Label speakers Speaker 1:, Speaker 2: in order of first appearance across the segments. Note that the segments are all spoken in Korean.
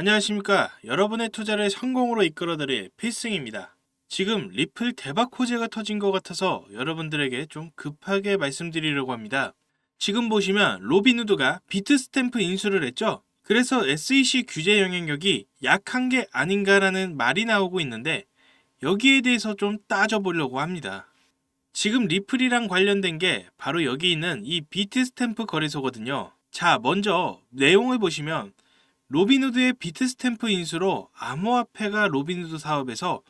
Speaker 1: 안녕하십니까. 여러분의 투자를 성공으로 이끌어드릴 필승입니다. 지금 리플 대박 호재가 터진 것 같아서 여러분들에게 좀 급하게 말씀드리려고 합니다. 지금 보시면 로빈후드가 비트 스탬프 인수를 했죠? 그래서 SEC 규제 영향력이 약한 게 아닌가라는 말이 나오고 있는데 여기에 대해서 좀 따져보려고 합니다. 지금 리플이랑 관련된 게 바로 여기 있는 이 비트 스탬프 거래소거든요. 자, 먼저 내용을 보시면 로빈후드의 비트 스탬프 인수로 암호화폐가 로빈후드 사업에서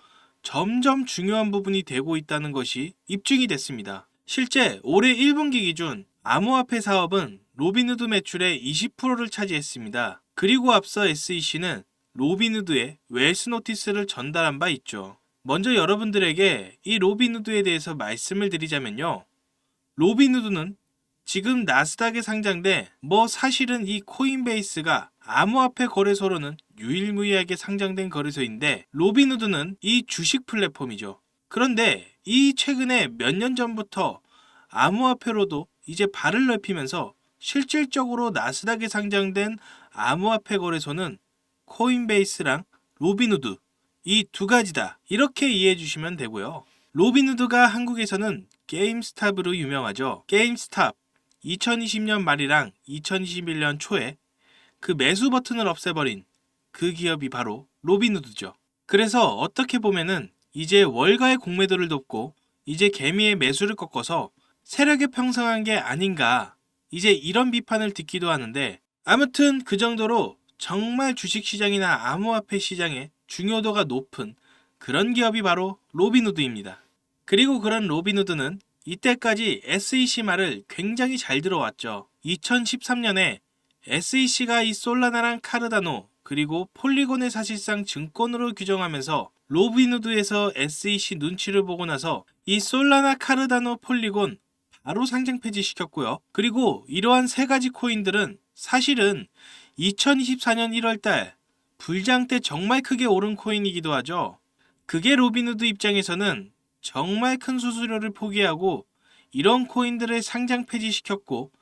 Speaker 1: 점점 중요한 부분이 되고 있다는 것이 입증이 됐습니다. 실제 올해 1분기 기준 암호화폐 사업은 로빈후드 매출의 20%를 차지했습니다. 그리고 앞서 SEC는 로빈후드에 웰스 노티스를 전달한 바 있죠. 먼저 여러분들에게 이 로빈후드에 대해서 말씀을 드리자면요. 로빈후드는 지금 나스닥에 상장돼 뭐 사실은 이 코인베이스가 암호화폐 거래소로는 유일무이하게 상장된 거래소인데 로빈후드는 이 주식 플랫폼이죠. 그런데 이 최근에 몇 년 전부터 암호화폐로도 이제 발을 넓히면서 실질적으로 나스닥에 상장된 암호화폐 거래소는 코인베이스랑 로빈후드 이 두 가지다 이렇게 이해해 주시면 되고요. 로빈후드가 한국에서는 게임스탑으로 유명하죠. 게임스탑 2020년 말이랑 2021년 초에 그 매수 버튼을 없애버린 그 기업이 바로 로빈후드죠. 그래서 어떻게 보면은 이제 월가의 공매도를 돕고 이제 개미의 매수를 꺾어서 세력에 평성한 게 아닌가 이제 이런 비판을 듣기도 하는데 아무튼 그 정도로 정말 주식시장이나 암호화폐 시장에 중요도가 높은 그런 기업이 바로 로빈후드입니다. 그리고 그런 로빈후드는 이때까지 SEC 말을 굉장히 잘 들어왔죠. 2013년에 SEC가 이 솔라나랑 카르다노 그리고 폴리곤을 사실상 증권으로 규정하면서 로빈후드에서 SEC 눈치를 보고 나서 이 솔라나 카르다노 폴리곤 바로 상장 폐지시켰고요. 그리고 이러한 세 가지 코인들은 사실은 2024년 1월달 불장 때 정말 크게 오른 코인이기도 하죠. 그게 로빈후드 입장에서는 정말 큰 수수료를 포기하고 이런 코인들을 상장 폐지시켰고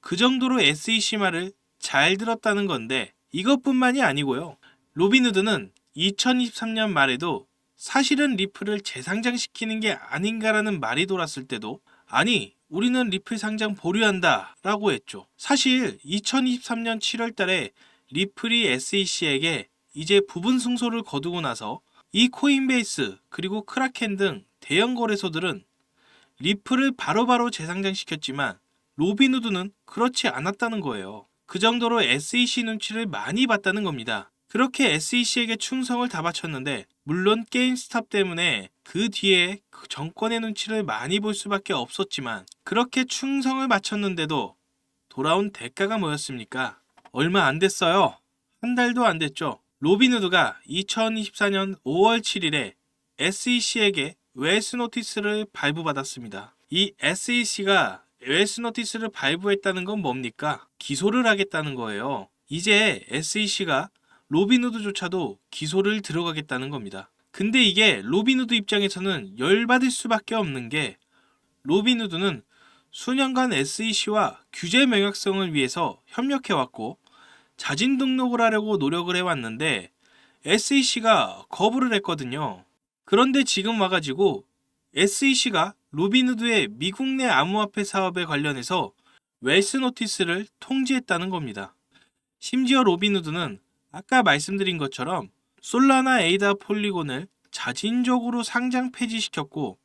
Speaker 1: 그 정도로 SEC 말을 잘 들었다는 건데 이것뿐만이 아니고요. 로빈후드는 2023년 말에도 사실은 리플을 재상장시키는 게 아닌가라는 말이 돌았을 때도 아니 우리는 리플 상장 보류한다 라고 했죠. 사실 2023년 7월 달에 리플이 SEC에게 이제 부분 승소를 거두고 나서 이 코인베이스 그리고 크라켄 등 대형 거래소들은 리플을 바로바로 재상장시켰지만 로빈후드는 그렇지 않았다는 거예요. 그 정도로 SEC 눈치를 많이 봤다는 겁니다. 그렇게 SEC에게 충성을 다 바쳤는데 물론 게임스탑 때문에 그 뒤에 그 정권의 눈치를 많이 볼 수밖에 없었지만 그렇게 충성을 바쳤는데도 돌아온 대가가 뭐였습니까? 얼마 안 됐어요. 한 달도 안 됐죠. 로빈후드가 2024년 5월 7일에 SEC에게 웰스 노티스를 발부받았습니다. 이 SEC가 웰스 노티스를 발부했다는 건 뭡니까? 기소를 하겠다는 거예요. 이제 SEC가 로빈후드조차도 기소를 들어가겠다는 겁니다. 근데 이게 로빈후드 입장에서는 열받을 수밖에 없는 게 로빈후드는 수년간 SEC와 규제 명확성을 위해서 협력해왔고 자진 등록을 하려고 노력을 해왔는데 SEC가 거부를 했거든요. 그런데 지금 와가지고 SEC가 로빈후드의 미국 내 암호화폐 사업에 관련해서 웰스 노티스를 통지했다는 겁니다. 심지어 로빈후드는 아까 말씀드린 것처럼 솔라나 에이다 폴리곤을 자진적으로 상장 폐지시켰고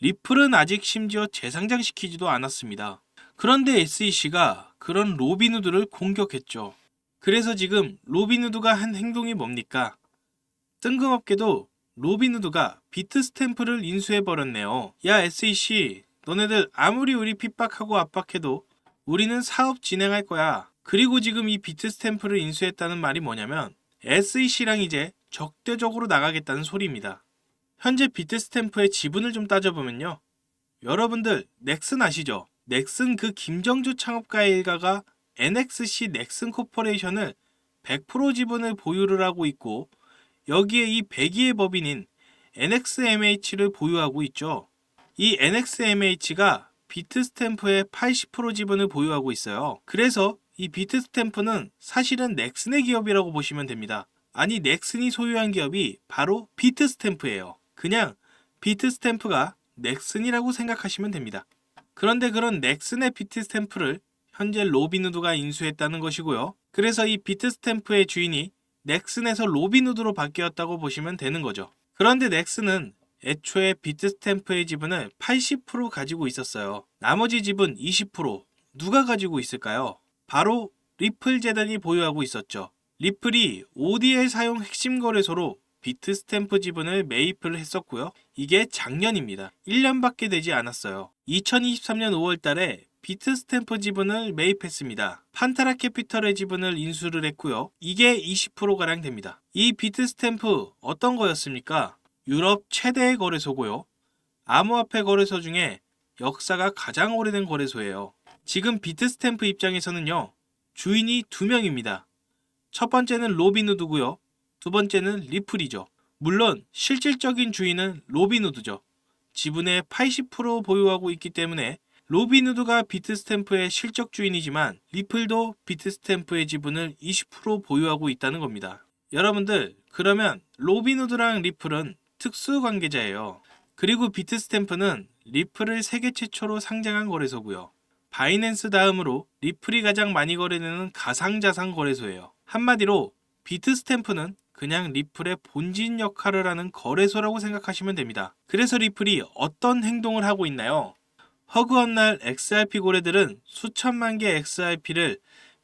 Speaker 1: 리플은 아직 심지어 재상장시키지도 않았습니다. 그런데 SEC가 그런 로빈후드를 공격했죠. 그래서 지금 로빈후드가 한 행동이 뭡니까? 뜬금없게도 로빈후드가 비트 스탬프를 인수해버렸네요. 야 SEC 너네들 아무리 우리 핍박하고 압박해도 우리는 사업 진행할 거야. 그리고 지금 이 비트 스탬프를 인수했다는 말이 뭐냐면 SEC랑 이제 적대적으로 나가겠다는 소리입니다. 현재 비트 스탬프의 지분을 좀 따져보면요. 여러분들 넥슨 아시죠? 넥슨 그 김정주 창업가의 일가가 NXC 넥슨 코퍼레이션을 100% 지분을 보유를 하고 있고 여기에 이 배기의 법인인 NXMH를 보유하고 있죠. 이 NXMH가 비트스탬프의 80% 지분을 보유하고 있어요. 그래서 이 비트스탬프는 사실은 넥슨의 기업이라고 보시면 됩니다. 아니 넥슨이 소유한 기업이 바로 비트스탬프예요. 그냥 비트스탬프가 넥슨이라고 생각하시면 됩니다. 그런데 그런 넥슨의 비트스탬프를 현재 로빈후드가 인수했다는 것이고요. 그래서 이 비트스탬프의 주인이 넥슨에서 로빈후드로 바뀌었다고 보시면 되는 거죠. 그런데 넥슨은 애초에 비트스탬프의 지분을 80% 가지고 있었어요. 나머지 지분 20% 누가 가지고 있을까요? 바로 리플 재단이 보유하고 있었죠. 리플이 ODL 사용 핵심 거래소로 비트스탬프 지분을 매입을 했었고요. 이게 작년입니다. 1년밖에 되지 않았어요. 2023년 5월 달에 비트스탬프 지분을 매입했습니다. 판타라 캐피털의 지분을 인수를 했고요. 이게 20%가량 됩니다. 이 비트스탬프 어떤 거였습니까? 유럽 최대의 거래소고요. 암호화폐 거래소 중에 역사가 가장 오래된 거래소예요. 지금 비트스탬프 입장에서는요. 주인이 두 명입니다. 첫 번째는 로빈후드고요. 두 번째는 리플이죠. 물론 실질적인 주인은 로빈후드죠. 지분의 80% 보유하고 있기 때문에 로빈후드가 비트스탬프의 실적 주인이지만 리플도 비트스탬프의 지분을 20% 보유하고 있다는 겁니다. 여러분들 그러면 로빈후드랑 리플은 특수 관계자예요. 그리고 비트스탬프는 리플을 세계 최초로 상장한 거래소고요. 바이낸스 다음으로 리플이 가장 많이 거래되는 가상자산 거래소예요. 한마디로 비트스탬프는 그냥 리플의 본진 역할을 하는 거래소라고 생각하시면 됩니다. 그래서 리플이 어떤 행동을 하고 있나요? 허구한 날 XRP 고래들은 수천만 개 XRP를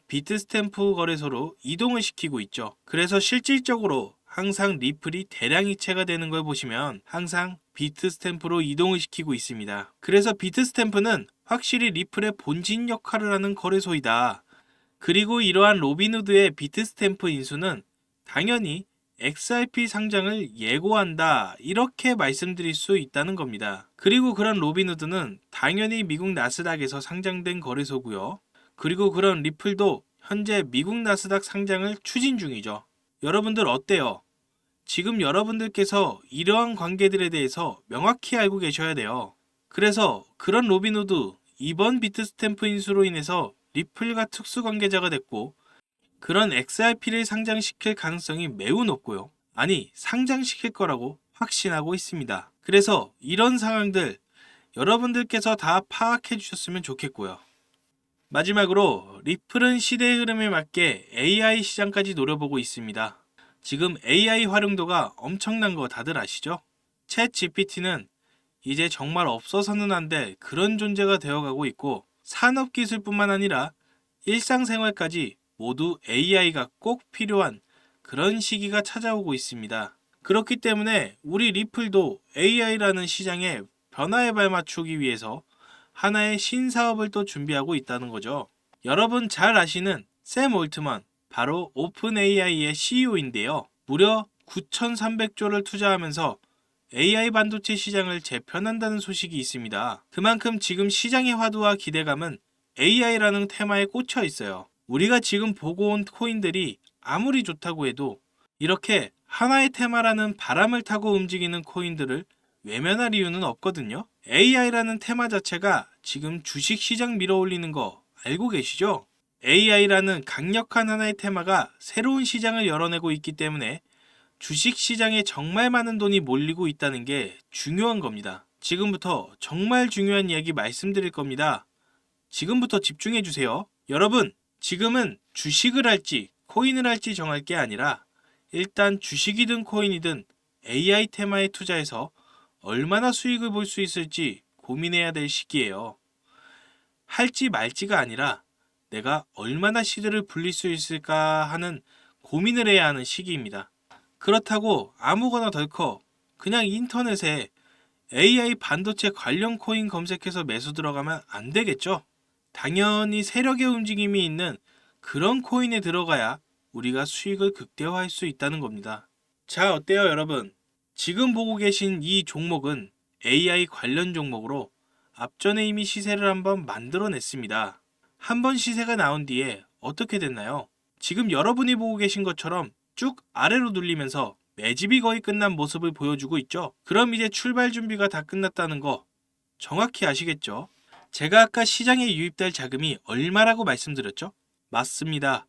Speaker 1: 비트스탬프 거래소로 이동을 시키고 있죠. 그래서 실질적으로 항상 리플이 대량 이체가 되는 걸 보시면 항상 비트스탬프로 이동을 시키고 있습니다. 그래서 비트스탬프는 확실히 리플의 본진 역할을 하는 거래소이다. 그리고 이러한 로빈후드의 비트스탬프 인수는 당연히 XRP 상장을 예고한다. 이렇게 말씀드릴 수 있다는 겁니다. 그리고 그런 로빈후드는 당연히 미국 나스닥에서 상장된 거래소고요. 그리고 그런 리플도 현재 미국 나스닥 상장을 추진 중이죠. 여러분들 어때요? 지금 여러분들께서 이러한 관계들에 대해서 명확히 알고 계셔야 돼요. 그래서 그런 로빈후드 이번 비트스탬프 인수로 인해서 리플과 특수 관계자가 됐고 그런 XRP를 상장시킬 가능성이 매우 높고요. 아니, 상장시킬 거라고 확신하고 있습니다. 그래서 이런 상황들 여러분들께서 다 파악해 주셨으면 좋겠고요. 마지막으로 리플은 시대의 흐름에 맞게 AI 시장까지 노려보고 있습니다. 지금 AI 활용도가 엄청난 거 다들 아시죠? 챗 GPT는 이제 정말 없어서는 안될 그런 존재가 되어가고 있고 산업기술뿐만 아니라 일상생활까지 모두 AI가 꼭 필요한 그런 시기가 찾아오고 있습니다. 그렇기 때문에 우리 리플도 AI라는 시장에 변화에 발맞추기 위해서 하나의 신사업을 또 준비하고 있다는 거죠. 여러분 잘 아시는 샘 올트먼, 바로 오픈 AI의 CEO인데요. 무려 9,300조를 투자하면서 AI 반도체 시장을 재편한다는 소식이 있습니다. 그만큼 지금 시장의 화두와 기대감은 AI라는 테마에 꽂혀 있어요. 우리가 지금 보고 온 코인들이 아무리 좋다고 해도 이렇게 하나의 테마라는 바람을 타고 움직이는 코인들을 외면할 이유는 없거든요. AI라는 테마 자체가 지금 주식 시장 밀어올리는 거 알고 계시죠? AI라는 강력한 하나의 테마가 새로운 시장을 열어내고 있기 때문에 주식 시장에 정말 많은 돈이 몰리고 있다는 게 중요한 겁니다. 지금부터 정말 중요한 이야기 말씀드릴 겁니다. 지금부터 집중해 주세요. 여러분, 지금은 주식을 할지 코인을 할지 정할 게 아니라 일단 주식이든 코인이든 AI 테마에 투자해서 얼마나 수익을 볼 수 있을지 고민해야 될 시기예요. 할지 말지가 아니라 내가 얼마나 시대를 불릴 수 있을까 하는 고민을 해야 하는 시기입니다. 그렇다고 아무거나 덜컥 그냥 인터넷에 AI 반도체 관련 코인 검색해서 매수 들어가면 안 되겠죠? 당연히 세력의 움직임이 있는 그런 코인에 들어가야 우리가 수익을 극대화할 수 있다는 겁니다. 자, 어때요, 여러분? 지금 보고 계신 이 종목은 AI 관련 종목으로 앞전에 이미 시세를 한번 만들어냈습니다. 한번 시세가 나온 뒤에 어떻게 됐나요? 지금 여러분이 보고 계신 것처럼 쭉 아래로 눌리면서 매집이 거의 끝난 모습을 보여주고 있죠. 그럼 이제 출발 준비가 다 끝났다는 거 정확히 아시겠죠? 제가 아까 시장에 유입될 자금이 얼마라고 말씀드렸죠? 맞습니다.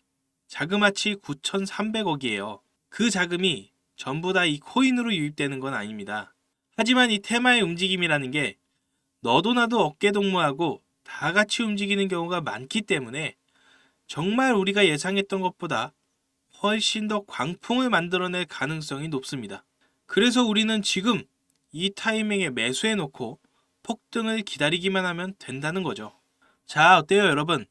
Speaker 1: 자그마치 9,300억이에요. 그 자금이 전부 다 이 코인으로 유입되는 건 아닙니다. 하지만 이 테마의 움직임이라는 게 너도 나도 어깨 동무하고 다 같이 움직이는 경우가 많기 때문에 정말 우리가 예상했던 것보다 훨씬 더 광풍을 만들어낼 가능성이 높습니다. 그래서 우리는 지금 이 타이밍에 매수해 놓고 폭등을 기다리기만 하면 된다는 거죠. 자, 어때요, 여러분?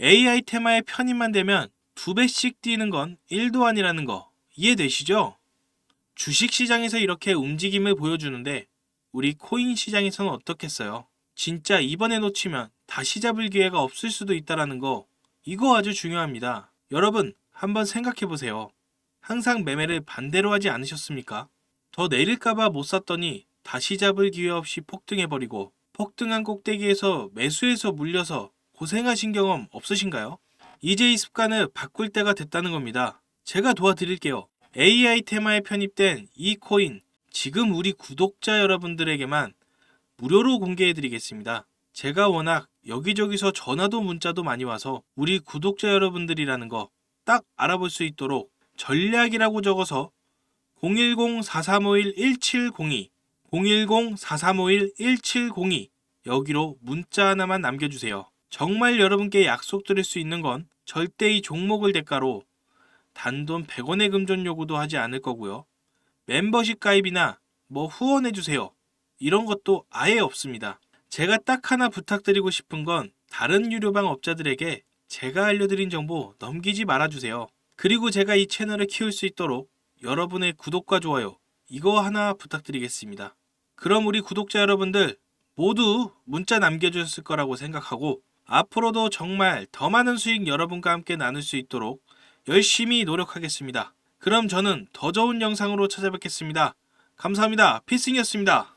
Speaker 1: AI 테마에 편입만 되면 두 배씩 뛰는 건 1도 아니라는 거 이해되시죠? 주식 시장에서 이렇게 움직임을 보여주는데 우리 코인 시장에서는 어떻겠어요? 진짜 이번에 놓치면 다시 잡을 기회가 없을 수도 있다라는 거 이거 아주 중요합니다. 여러분 한번 생각해 보세요. 항상 매매를 반대로 하지 않으셨습니까? 더 내릴까봐 못 샀더니 다시 잡을 기회 없이 폭등해버리고 폭등한 꼭대기에서 매수해서 물려서 고생하신 경험 없으신가요? 이제 이 습관을 바꿀 때가 됐다는 겁니다. 제가 도와드릴게요. AI 테마에 편입된 이 코인 지금 우리 구독자 여러분들에게만 무료로 공개해드리겠습니다. 제가 워낙 여기저기서 전화도 문자도 많이 와서 우리 구독자 여러분들이라는 거 딱 알아볼 수 있도록 전략이라고 적어서 010-4351-1702 010-4351-1702 여기로 문자 하나만 남겨주세요. 정말 여러분께 약속드릴 수 있는 건 절대 이 종목을 대가로 단돈 100원의 금전 요구도 하지 않을 거고요. 멤버십 가입이나 뭐 후원해주세요. 이런 것도 아예 없습니다. 제가 딱 하나 부탁드리고 싶은 건 다른 유료방 업자들에게 제가 알려드린 정보 넘기지 말아주세요. 그리고 제가 이 채널을 키울 수 있도록 여러분의 구독과 좋아요 이거 하나 부탁드리겠습니다. 그럼 우리 구독자 여러분들 모두 문자 남겨주셨을 거라고 생각하고 앞으로도 정말 더 많은 수익 여러분과 함께 나눌 수 있도록 열심히 노력하겠습니다. 그럼 저는 더 좋은 영상으로 찾아뵙겠습니다. 감사합니다. 필승이었습니다.